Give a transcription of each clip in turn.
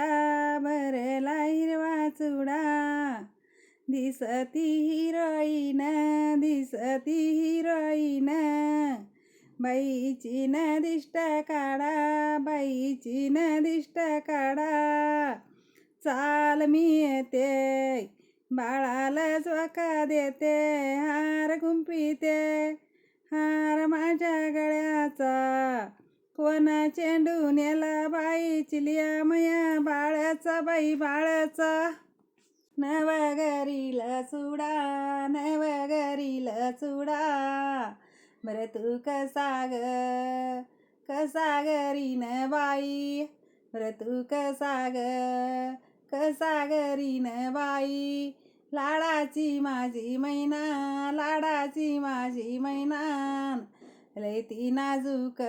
चुडा भरला हिरवा चुडा दिसती हिरोईन दिसती हिरोईन. बाईची न दिष्ट काढा बाईची न दिष्ट काढा. चाल मी येते बाळाला वाका देते हार गुंपिते हार माझ्या गळ्याचा. कोणा चेंडू नेला बाई चिलिया मया बाळाचा बाई बाळाचा. नवगरीला चुडा नवगरीला चुडा बरं तू कसा ग कसा गरीन बाई? बरं तू कसा ग कसा गरीन बाई? लाडाची माझी मैना लाडाची माझी मैना. लयती नाजूक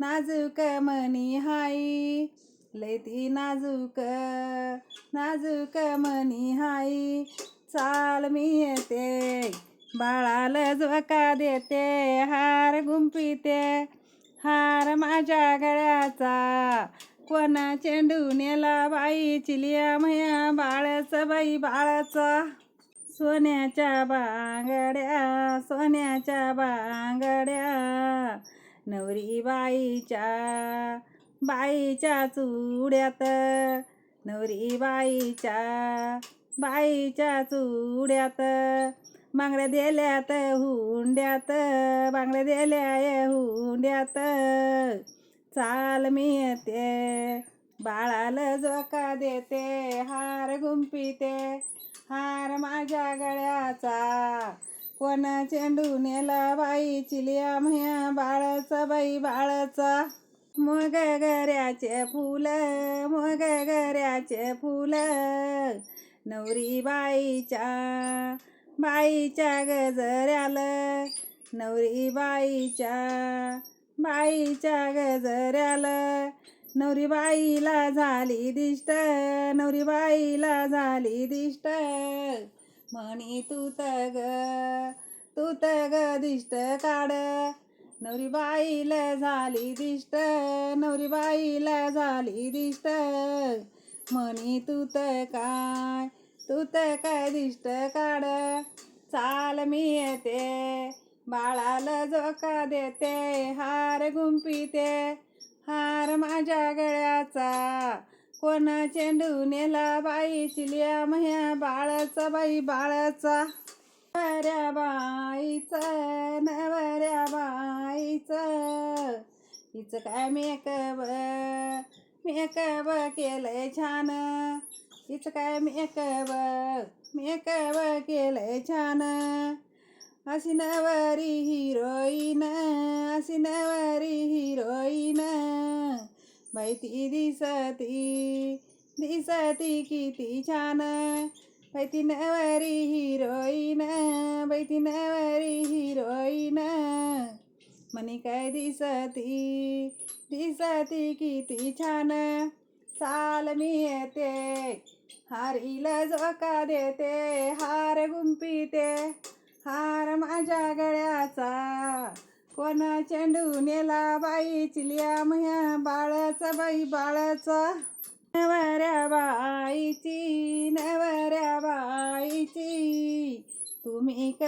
नाजूक मनी हाई. लयती नाजूक नाजूक मनी हाई. चाल मी येते बाळाला झोका देते हार गुंपिते हार माझ्या गळ्याचा कोणा चेंडू नेला बाई चिलिया मया बाळाचा बाई बाळाचा. सोन्याच्या बांगड्या सोन्याच्या बांगड्या. नवरी बाईच्या बाईच्या चुड्यात. नवरी बाईच्या बाईच्या चुड्यात. बांगड्या दिल्यात हुंड्यात बांगड्या दिल्या हुंड्यात. चाल मी येते बाळाला झोका देते हार गुंपिते हार माझ्या गळ्याचा. कोण चेंडू नेला बाई चिलिया म्ह्या बाळाचा बाई बाळाचा. मग गऱ्याचे फुलं मग गऱ्याचे फुलं. नवरी बाईच्या बाईच्या गजऱ्याल. नवरी बाईच्या बाईच्या गजऱ्याल. नवरीबाईला झाली दिष्ट नवरीबाईला झाली दिष्ट. म्हणी तू तग तू तग दिष्ट काढ. नवरीबाईला झाली दिष्ट नवरीबाईला झाली दिष्ट. म्हणी तू तर काय तू तर काय दिष्ट काढ. चाल मी येते बाळाला झोका देते हार गुंपिते हार माझ्या गळ्याचा. कोण चेंडू नेला बाई चिलिया मह्या बाळाचा बाई बाळाचा. नवऱ्या बाईचं नवऱ्या बाईचं. हिचं काय मेकअप मेकअप केलंय छान. हिचं काय मेकअप मेकअप केलंय छान. अशी नवरी हिरोईन अशी नवरी हिरोईन. बाई दिसती दिसती किती छान बैती नवरी हिरोईन बैती नवरी हिरोईन म्हणे काय दिसती दिसती किती छान चाल मी येते हारीला झोका देते हार गुंपीते हार माझ्या गळ्याचा कोणा चेंडू नेला बाई चिलिया म्ह्या बाळाचा बाई बाळाचा. नवऱ्या बाईची नवऱ्या बाईची. तुम्ही क